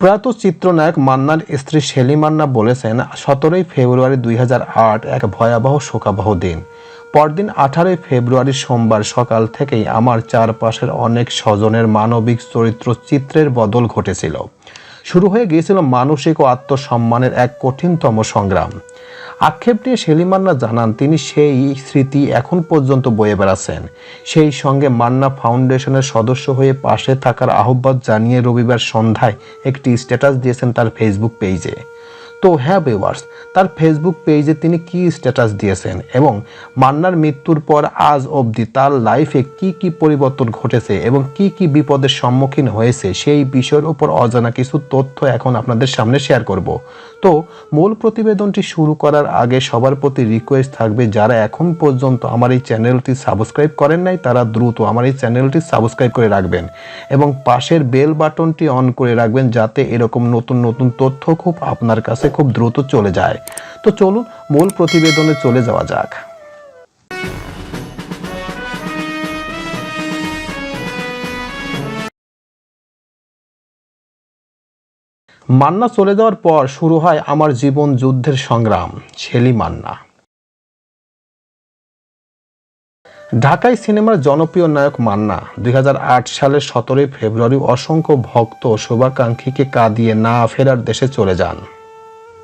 প্রয়াত চিত্রনায়ক মান্নার স্ত্রী শেলি মান্না বলেছেন, সতেরোই ফেব্রুয়ারি দুই এক ভয়াবহ শোকাবহ দিন। পরদিন আঠারোই ফেব্রুয়ারি সোমবার সকাল থেকেই আমার চারপাশের অনেক স্বজনের মানবিক চরিত্র চিত্রের বদল ঘটেছিল। শুরু হয়ে গিয়েছিল মানসিক ও আত্মসম্মানের এক কঠিনতম সংগ্রাম। আক্ষেপ নিয়ে সেলিমান্না জানান, তিনি সেই স্মৃতি এখন পর্যন্ত বয়ে বেড়াচ্ছেন। সেই সঙ্গে মান্না ফাউন্ডেশনের সদস্য হয়ে পাশে থাকার আহ্বান জানিয়ে রবিবার সন্ধ্যায় একটি স্ট্যাটাস দিয়েছেন তার ফেসবুক পেজে। তো হ্যাঁ বেওয়ার্স তার ফেসবুক পেজে তিনি কি স্ট্যাটাস দিয়েছেন এবং মান্নার মৃত্যুর পর আজ অবধি তার লাইফে কি কি পরিবর্তন ঘটেছে এবং কি কি বিপদের সম্মুখীন হয়েছে সেই বিষয়ের উপর অজানা কিছু তথ্য এখন আপনাদের সামনে শেয়ার করব। তো মূল প্রতিবেদনটি শুরু করার আগে সবার প্রতি রিকোয়েস্ট থাকবে, যারা এখন পর্যন্ত আমার এই চ্যানেলটি সাবস্ক্রাইব করেন নাই, তারা দ্রুত আমার এই চ্যানেলটি সাবস্ক্রাইব করে রাখবেন এবং পাশের বেল বাটনটি অন করে রাখবেন, যাতে এরকম নতুন নতুন তথ্য খুব আপনার কাছে খুব দ্রুত চলে যায়। তো চলুন মূল প্রতিবেদনে চলে যাওয়া যাক। মান্না চলে যাওয়ার পর শুরু হয় আমার জীবন যুদ্ধের সংগ্রাম, শেলি মান্না। ঢাকায় সিনেমার জনপ্রিয় নায়ক মান্না দুই হাজার আট সালের সতেরোই ফেব্রুয়ারি অসংখ্য ভক্ত শুভাকাঙ্ক্ষীকে কাঁদিয়ে না ফেরার দেশে চলে যান।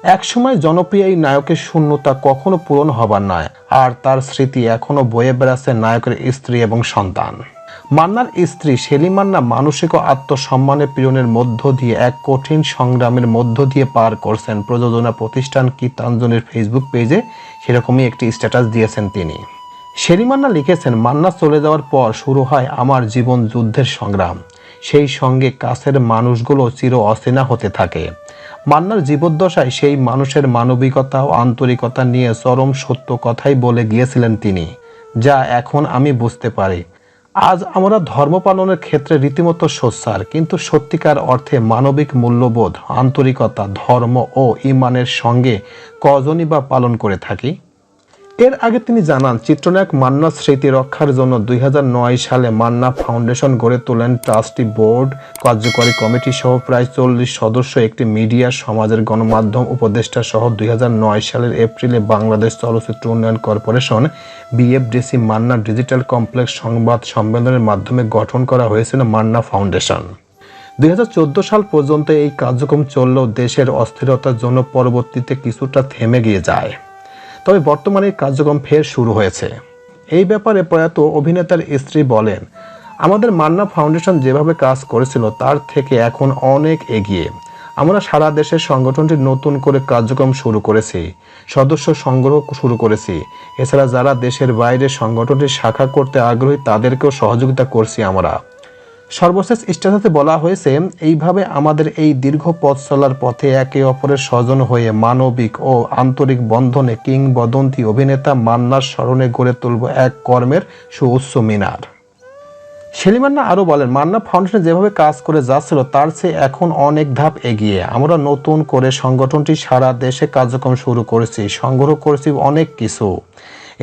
একসময় জনপ্রিয় এই নায়কের শূন্যতা কখনো পূরণ হবার নয়, আর তার স্মৃতি এখনও বয়ে বেড়াচ্ছে নায়কের স্ত্রী এবং সন্তান। মান্নার স্ত্রী শেলি মান্না মানসিক ও আত্মসম্মানের পীড়নের মধ্য দিয়ে এক কঠিন সংগ্রামের মধ্য দিয়ে পার করছেন প্রযোজনা প্রতিষ্ঠান গীতাঞ্জনের ফেসবুক পেজে, সেরকমই একটি স্ট্যাটাস দিয়েছেন তিনি। শেরি মান্না লিখেছেন, মান্না চলে যাওয়ার পর শুরু হয় আমার জীবন যুদ্ধের সংগ্রাম। সেই সঙ্গে কাছের মানুষগুলো চির অচেনা হতে থাকে। মান্নার জীবদ্দশায় সেই মানুষের মানবিকতা ও আন্তরিকতা নিয়ে চরম সত্য কথাই বলে গিয়েছিলেন তিনি, যা এখন আমি বুঝতে পারি। আজ আমরা ধর্ম পালনের ক্ষেত্রে রীতিমতো সোচ্চার, কিন্তু সত্যিকার অর্থে মানবিক মূল্যবোধ, আন্তরিকতা, ধর্ম ও ইমানের সঙ্গে কজনই বা পালন করে থাকি? এর আগে তিনি জানান, চিত্রনায়ক মান্না স্মৃতি রক্ষার জন্য দুই হাজার নয় সালে মান্না ফাউন্ডেশন গড়ে তোলেন ট্রাস্টি বোর্ড, কার্যকরী কমিটি সহ প্রায় চল্লিশ সদস্য, একটি মিডিয়া, সমাজের গণমাধ্যম উপদেষ্টা সহ দুই হাজার নয় সালের এপ্রিলে বাংলাদেশ চলচ্চিত্র উন্নয়ন corporation, BFDC Manna digital complex সংবাদ সম্মেলনের মাধ্যমে গঠন করা হয়েছিল মান্না ফাউন্ডেশন। দুই হাজার চোদ্দ সাল পর্যন্ত এই কার্যক্রম চললেও দেশের অস্থিরতার জন্য পরবর্তীতে কিছুটা থেমে গিয়ে যায়। তবে বর্তমানে কার্যক্রম ফের শুরু হয়েছে। এই ব্যাপারে প্রয়াত অভিনেতার স্ত্রী বলেন, আমাদের মান্না ফাউন্ডেশন যেভাবে কাজ করেছিল, তার থেকে এখন অনেক এগিয়ে। আমরা সারা দেশের সংগঠনটি নতুন করে কার্যক্রম শুরু করেছি, সদস্য সংগ্রহ শুরু করেছি। এছাড়া যারা দেশের বাইরে সংগঠনটির শাখা করতে আগ্রহী, তাদেরকেও সহযোগিতা করছি আমরা। সর্বশেষ স্ট্যাটাসে বলা হয়েছে, এইভাবে আমাদের এই দীর্ঘ পথ চলার পথে একে অপরের স্বজন হয়ে মানবিক ও আন্তরিক বন্ধনে কিংবদন্তি অভিনেতা মান্নার স্মরণে গড়ে তুলব এক কর্মের সুউচ্চ মিনার। সেলিমান্না আরও বলেন, মান্না ফাউন্ডেশন যেভাবে কাজ করে যাচ্ছিল, তার চেয়ে এখন অনেক ধাপ এগিয়ে। আমরা নতুন করে সংগঠনটি সারা দেশে কার্যক্রম শুরু করেছি, সংগ্রহ করেছি অনেক কিছু।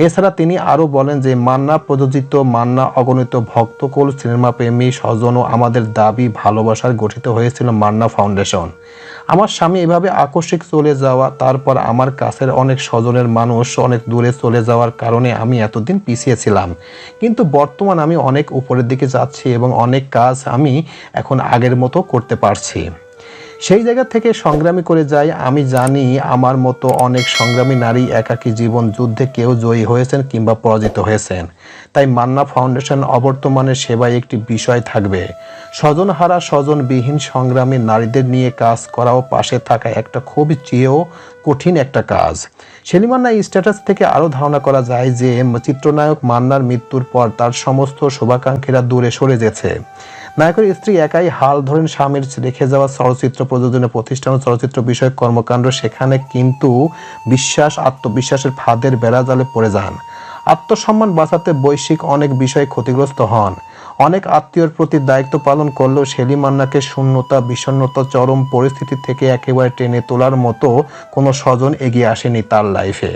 এছাড়া তিনি আরও বলেন যে, মান্না প্রযোজিত, মান্না অগণিত ভক্তকুল সিনেমা প্রেমী স্বজন ও আমাদের দাবি ভালোবাসার গঠিত হয়েছিল মান্না ফাউন্ডেশন। আমার স্বামী এভাবে আকস্মিক চলে যাওয়া, তারপর আমার কাছের অনেক স্বজনের মানুষ অনেক দূরে চলে যাওয়ার কারণে আমি এতদিন পিছিয়ে ছিলাম। কিন্তু বর্তমান আমি অনেক উপরের দিকে যাচ্ছি এবং অনেক কাজ আমি এখন আগের মতো করতে পারছি। সেই জায়গা থেকে সংগ্রামী করে যাই, আমি জানি আমার মতো অনেক সংগ্রামী নারী একাকী জীবন যুদ্ধে কেউ জয়ী হয়েছেন কিংবা পরাজিত হয়েছেন। তাই মান্না ফাউন্ডেশন অবর্তমানে সেবায় একটি বিষয় থাকবে। স্বজনহারা স্বজনবিহীন সংগ্রামী নারীদের নিয়ে কাজ করাও পাশে থাকা একটা খুবই চেয়েও কঠিন একটা কাজ। সেলিমান্না স্ট্যাটাস থেকে আরও ধারণা করা যায় যে, চিত্রনায়ক মান্নার মৃত্যুর পর তার সমস্ত শুভাকাঙ্ক্ষীরা দূরে সরে গেছে নায়কের স্ত্রী একাই হাল ধরেন স্বামীর রেখে যাওয়া চলচ্চিত্র প্রযোজনের প্রতিষ্ঠান চলচ্চিত্র বিষয়ক কর্মকাণ্ড। সেখানে কিন্তু বিশ্বাস, আত্মবিশ্বাসের ফাঁদের বেড়াজালে পড়ে যান। আত্মসম্মান বাঁচাতে বৈশ্বিক অনেক বিষয়ে ক্ষতিগ্রস্ত হন। অনেক আত্মীয়র প্রতি দায়িত্ব পালন করলেও শেলি মান্নাকে শূন্যতা, বিষণ্ণতা, চরম পরিস্থিতি থেকে একেবারে টেনে তোলার মতো কোনো স্বজন এগিয়ে আসেনি তার লাইফে।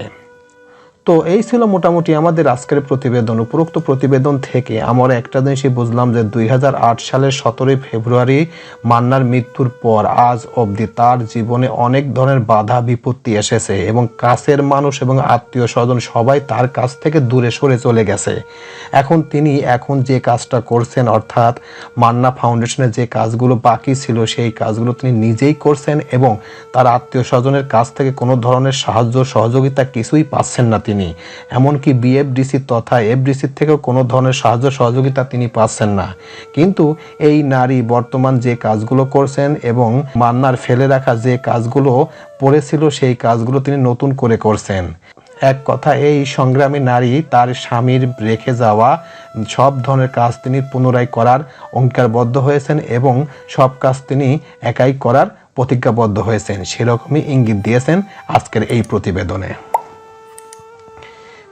তো এই ছিল মোটামুটি আমাদের আজকের প্রতিবেদন, উপরোক্ত প্রতিবেদন থেকে। আমরা একটা জিনিসই বুঝলাম যে দুই হাজার আট সালের সতেরোই ফেব্রুয়ারি মান্নার মৃত্যুর পর আজ অবধি তার জীবনে অনেক ধরনের বাধা বিপত্তি এসেছে এবং কাছের মানুষ এবং আত্মীয় স্বজন সবাই তার কাছ থেকে দূরে সরে চলে গেছে। এখন তিনি এখন যে কাজটা করছেন, অর্থাৎ মান্না ফাউন্ডেশনের যে কাজগুলো বাকি ছিল, সেই কাজগুলো তিনি নিজেই করছেন এবং তার আত্মীয় স্বজনের কাছ থেকে কোনো ধরনের সাহায্য, সহযোগিতা কিছুই পাচ্ছেন না তিনি। এমনকি বিএফডিসি তথা এফডিসির থেকেও কোনো ধরনের সাহায্য সহযোগিতা তিনি পাচ্ছেন না। কিন্তু এই নারী বর্তমান যে কাজগুলো করছেন এবং মান্নার ফেলে রাখা যে কাজগুলো পড়েছিল, সেই কাজগুলো তিনি নতুন করে করছেন। এক কথা, এই সংগ্রামী নারী তার স্বামীর রেখে যাওয়া সব ধরনের কাজ তিনি পুনরায় করার অঙ্গীকারবদ্ধ হয়েছেন এবং সব কাজ তিনি একাই করার প্রতিজ্ঞাবদ্ধ হয়েছেন। সেরকমই ইঙ্গিত দিয়েছেন আজকের এই প্রতিবেদনে।